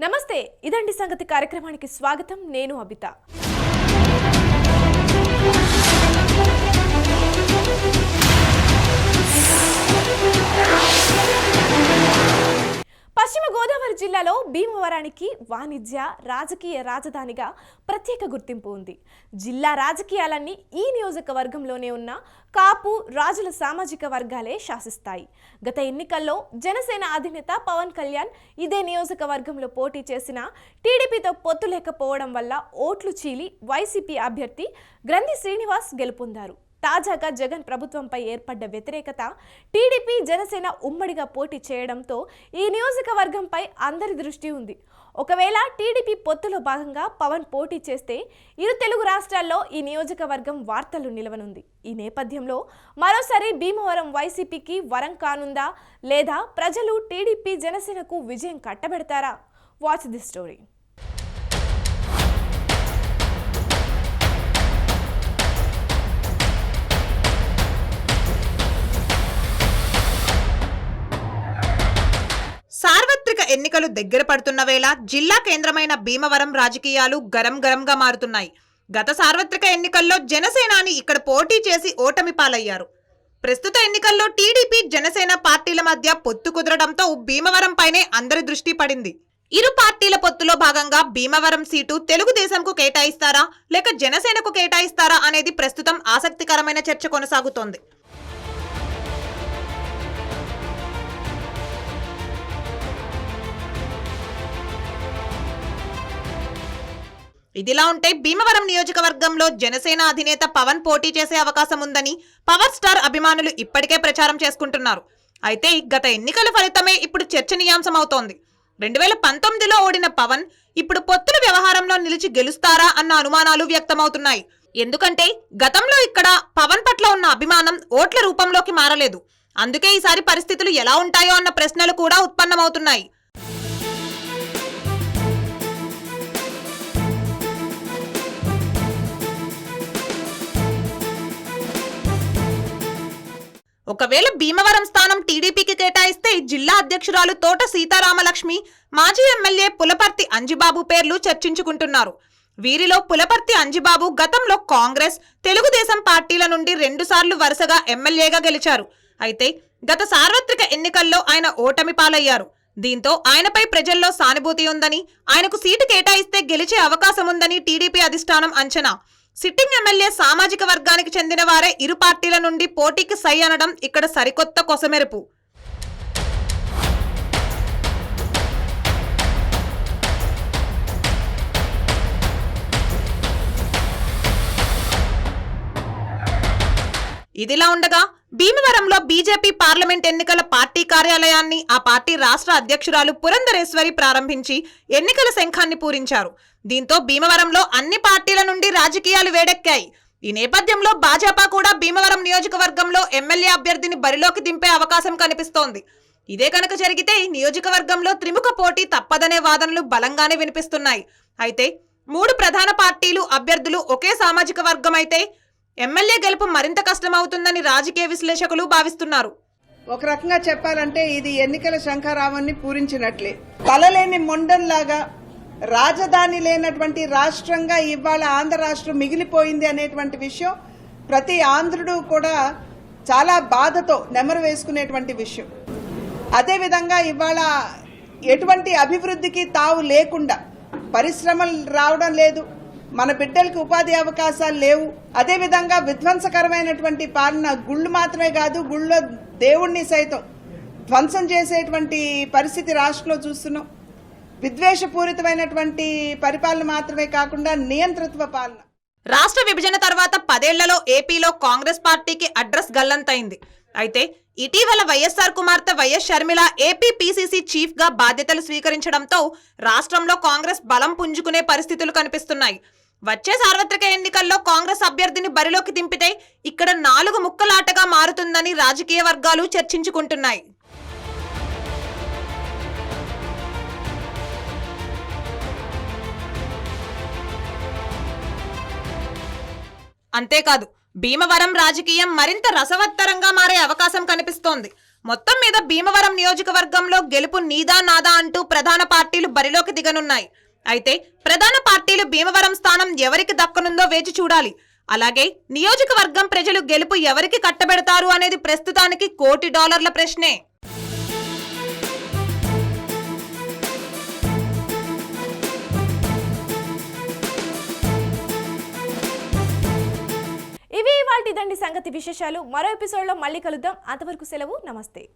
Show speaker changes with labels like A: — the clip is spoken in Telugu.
A: నమస్తే ఇదండి సంగతి కార్యక్రమానికి స్వాగతం నేను అబిత పశ్చిమ గోదావరి జిల్లాలో భీమవరానికి వాణిజ్య రాజకీయ రాజధానిగా ప్రత్యేక గుర్తింపు ఉంది. జిల్లా రాజకీయాలన్నీ ఈ నియోజకవర్గంలోనే ఉన్న కాపు రాజుల సామాజిక వర్గాలే శాసిస్తాయి. గత ఎన్నికల్లో జనసేన అధినేత పవన్ కళ్యాణ్ ఇదే నియోజకవర్గంలో పోటీ చేసిన టీడీపీతో పొత్తు లేకపోవడం వల్ల ఓట్లు చీలి వైసీపీ అభ్యర్థి గ్రంథి శ్రీనివాస్ గెలుపొందారు. తాజాగా జగన్ ప్రభుత్వంపై ఏర్పడ్డ వ్యతిరేకత టీడీపీ జనసేన ఉమ్మడిగా పోటీ చేయడంతో ఈ నియోజకవర్గంపై అందరి దృష్టి ఉంది. ఒకవేళ టీడీపీ పొత్తులో భాగంగా పవన్ పోటీ చేస్తే ఇరు తెలుగు రాష్ట్రాల్లో ఈ నియోజకవర్గం వార్తలు నిలవనుంది. ఈ నేపథ్యంలో మరోసారి భీమవరం వైసీపీకి వరం కానుందా లేదా ప్రజలు టీడీపీ జనసేనకు విజయం కట్టబెడతారా? Watch the story.
B: ఎన్నికలు దగ్గర పడుతున్న వేళ జిల్లా కేంద్రమైన భీమవరం రాజకీయాలు గరం గరంగా మారుతున్నాయి. గత సార్వత్రిక ఎన్నికల్లో జనసేనాని ఇక్కడ పోటీ చేసి ఓటమి పాలయ్యారు. ప్రస్తుత ఎన్నికల్లో టీడీపీ జనసేన పార్టీల మధ్య పొత్తు కుదరడంతో భీమవరం పైనే అందరి దృష్టి పడింది. ఇరు పార్టీల పొత్తులో భాగంగా భీమవరం సీటు తెలుగుదేశంకు కేటాయిస్తారా లేక జనసేనకు కేటాయిస్తారా అనేది ప్రస్తుతం ఆసక్తికరమైన చర్చ కొనసాగుతోంది. ఇదిలా ఉంటే భీమవరం నియోజకవర్గంలో జనసేన అధినేత పవన్ పోటీ చేసే అవకాశం ఉందని పవర్ స్టార్ అభిమానులు ఇప్పటికే ప్రచారం చేసుకుంటున్నారు. అయితే గత ఎన్నికల ఫలితమే ఇప్పుడు చర్చనీయాంశమవుతోంది. రెండు వేల పంతొమ్మిదిలో ఓడిన పవన్ ఇప్పుడు పొత్తుల వ్యవహారంలో నిలిచి గెలుస్తారా అన్న అనుమానాలు వ్యక్తమవుతున్నాయి. ఎందుకంటే గతంలో ఇక్కడ పవన్ పట్ల ఉన్న అభిమానం ఓట్ల రూపంలోకి మారలేదు. అందుకే ఈసారి పరిస్థితులు ఎలా ఉంటాయో అన్న ప్రశ్నలు కూడా ఉత్పన్నమవుతున్నాయి. ఒకవేళ భీమవరం స్థానం టీడీపీకి కేటాయిస్తే జిల్లా అధ్యక్షురాలు తోట సీతారామలక్ష్మి మాజీ ఎమ్మెల్యే పులపర్తి అంజిబాబు పేర్లు చర్చించుకుంటున్నారు. వీరిలో పులపర్తి అంజిబాబు గతంలో కాంగ్రెస్ తెలుగుదేశం పార్టీల నుండి రెండుసార్లు వరుసగా ఎమ్మెల్యేగా గెలిచారు. అయితే గత సార్వత్రిక ఎన్నికల్లో ఆయన ఓటమి పాలయ్యారు. దీంతో ఆయనపై ప్రజల్లో సానుభూతి ఉందని ఆయనకు సీటు కేటాయిస్తే గెలిచే అవకాశం ఉందని టీడీపీ అధిష్టానం అంచనా. సిట్టింగ్ ఎమ్మెల్యే సామాజిక వర్గానికి చెందిన వారే ఇరు పార్టీల నుండి పోటీకి సై అనడం ఇక్కడ సరికొత్త కొసమెరుపు. ఇదిలా ఉండగా భీమవరంలో బీజేపీ పార్లమెంట్ ఎన్నికల పార్టీ కార్యాలయాన్ని ఆ పార్టీ రాష్ట్ర అధ్యక్షురాలు పురంధరేశ్వరి ప్రారంభించి ఎన్నికల శంఖాన్ని పూరించారు. దీంతో భీమవరంలో అన్ని పార్టీల నుండి రాజకీయాలు వేడెక్కాయి. ఈ నేపథ్యంలో భాజపా కూడా భీమవరం నియోజకవర్గంలో ఎమ్మెల్యే అభ్యర్థిని బరిలోకి దింపే అవకాశం కనిపిస్తోంది. ఇదే కనుక జరిగితే ఈ నియోజకవర్గంలో త్రిముఖ పోటీ తప్పదనే వాదనలు బలంగానే వినిపిస్తున్నాయి. అయితే మూడు ప్రధాన పార్టీలు అభ్యర్థులు ఒకే సామాజిక వర్గం అయితే ఎమ్మెల్యే గెలుపు మరింత కష్టమవుతుందని రాజకీయ విశ్లేషకులు భావిస్తున్నారు.
C: ఒక రకంగా చెప్పాలంటే ఇది ఎన్నికల శంఖారావాన్ని పూరించినట్లే. తలలేని మొండంలాగా రాజధాని లేనటువంటి రాష్ట్రంగా ఇవాళ ఆంధ్ర రాష్ట్రం మిగిలిపోయింది అనేటువంటి విషయం ప్రతి ఆంధ్రుడు కూడా చాలా బాధతో నెమరు వేసుకునేటువంటి విషయం. అదేవిధంగా ఇవాళ ఎటువంటి అభివృద్ధికి తావు లేకుండా పరిశ్రమలు రావడం లేదు మన బిడ్డలకు ఉపాధి అవకాశాలు లేవు. అదేవిధంగా విధ్వంసకరమైనటువంటి పాలన గుళ్ళు మాత్రమే కాదు గుళ్ళో దేవుణ్ణి సైతం ధ్వంసం చేసేటువంటి పరిస్థితి రాష్ట్రంలో చూస్తున్నాం. విద్వేషపూరితమైనటువంటి పరిపాలన మాత్రమే కాకుండా నియంతృత్వ పాలన.
B: రాష్ట్ర విభజన తర్వాత పదేళ్ళలో ఏపీలో కాంగ్రెస్ పార్టీకి అడ్రస్ గల్లంతైంది. అయితే ఇటీవల వైఎస్ఆర్ కుమార్తె వైఎస్ షర్మిల ఏపీ పీసీసీ చీఫ్గా బాధ్యతలు స్వీకరించడంతో రాష్ట్రంలో కాంగ్రెస్ బలం పుంజుకునే పరిస్థితులు కనిపిస్తున్నాయి. వచ్చే సార్వత్రిక ఎన్నికల్లో కాంగ్రెస్ అభ్యర్థిని బరిలోకి దింపితే ఇక్కడ నాలుగు ముక్కలాటగా మారుతుందని రాజకీయ వర్గాలు చర్చించుకుంటున్నాయి. అంతేకాదు భీమవరం రాజకీయం మరింత రసవత్తరంగా మారే అవకాశం కనిపిస్తోంది. మొత్తం మీద భీమవరం నియోజకవర్గంలో గెలుపు నీదా నాదా అంటూ ప్రధాన పార్టీలు బరిలోకి దిగనున్నాయి. అయితే ప్రధాన పార్టీలు భీమవరం స్థానం ఎవరికి దక్కనుందో వేచి చూడాలి. అలాగే నియోజకవర్గం ప్రజలు గెలుపు ఎవరికి కట్టబెడతారు అనేది ప్రస్తుతానికి కోటి డాలర్ల ప్రశ్నే.
A: ఇదండి సంగతి విశేషాలు. మరో ఎపిసోడ్లో మళ్ళీ కలుద్దాం. అంతవరకు సెలవు. నమస్తే.